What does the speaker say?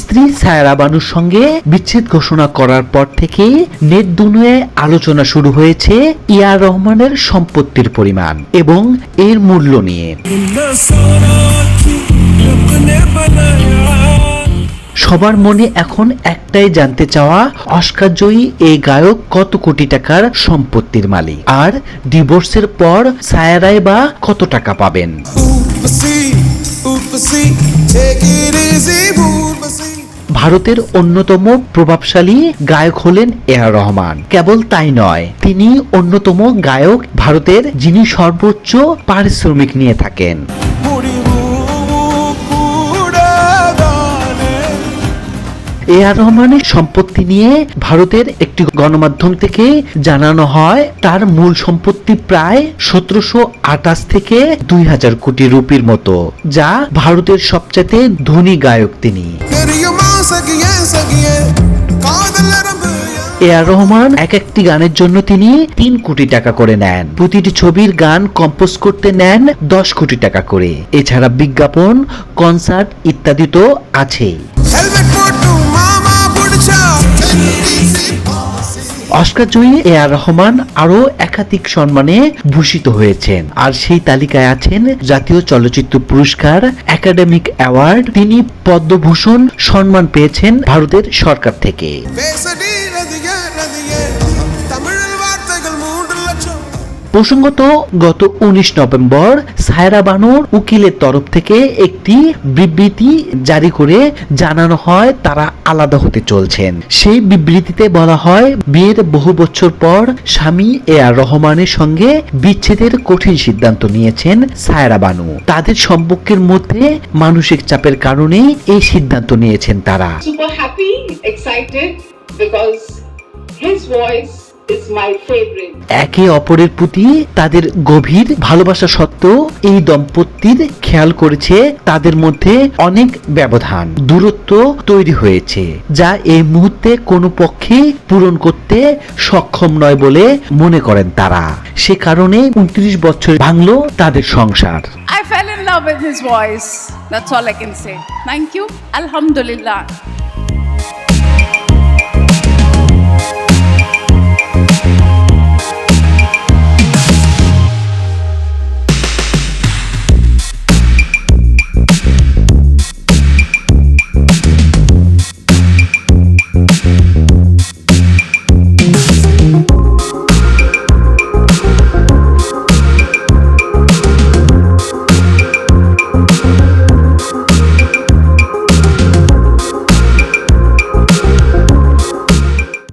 স্ত্রী সায়রা বানুর সঙ্গে বিচ্ছেদ ঘোষণা করার পর থেকে নেট দুনিয়ায় আলোচনা শুরু হয়েছে ইয়ার রহমানের সম্পত্তির পরিমাণ এবং এর মূল্য নিয়ে। সবার মনে এখন একটাই জানতে চাওয়া, অস্কার জয়ী এই গায়ক কত কোটি টাকার সম্পত্তির মালিক? আর ডিভোর্সের পর সায়ারাই বা কত টাকা পাবেন? ভারতের অন্যতম প্রভাবশালী গায়ক হলেন এ আর রহমান কেবল তাই নয়, তিনি অন্যতম গায়ক ভারতের যিনি সর্বোচ্চ পারিশ্রমিক নিয়ে থাকেন. এ আর রহমানের সম্পত্তি নিয়ে ভারতের একটি গণমাধ্যম থেকে জানানো হয়, তার মূল সম্পত্তি প্রায় সতেরোশো আঠাশ থেকে দুই হাজার কোটি রুপির মতো, যা ভারতের সবচেয়ে ধনী গায়ক তিনি এ আর রহমান, এক একটি গানের জন্য তিনি তিন কোটি টাকা করে নেন। প্রতিটি ছবির গান কম্পোজ করতে নেন দশ কোটি টাকা করে। এছাড়া বিজ্ঞাপন কনসার্ট ইত্যাদি তো আছেই। অস্কার জয়ী এ আর রহমান আরও একাধিক সম্মানে ভূষিত হয়েছেন। আর সেই তালিকায় আছেন জাতীয় চলচ্চিত্র পুরস্কার, একাডেমিক অ্যাওয়ার্ড, তিনি পদ্মভূষণ সম্মান পেয়েছেন ভারতের সরকার থেকে। প্রসঙ্গত, গত উনিশ নভেম্বর সায়রা বানুর উকিলের তরফ থেকে একটি বিবৃতি জারি করে জানানো হয়, তারা আলাদা হতে চলছেন সেই বিবৃতিতে বলা হয়, বিয়ের বহু বছর পর স্বামী এ আর রহমানের সঙ্গে বিচ্ছেদের কঠিন সিদ্ধান্ত নিয়েছেন সায়রা বানু তাদের সম্পর্কের মধ্যে মানসিক চাপের কারণেই এই সিদ্ধান্ত নিয়েছেন তারা because his voice is my favorite. একে অপরের প্রতি তাদের গভীর ভালোবাসা সত্ত্বেও এই দম্পতির খেয়াল করেছে তাদের মধ্যে অনেক ব্যবধান দূরত্ব তৈরি হয়েছে যা এই মুহূর্তে কোনো পক্ষে পূরণ করতে সক্ষম নয় বলে মনে করেন তারা সে কারণে উনত্রিশ বছর ভাঙলো তাদের সংসার I fell in love with his voice. That's all I can say. Thank you. Alhamdulillah.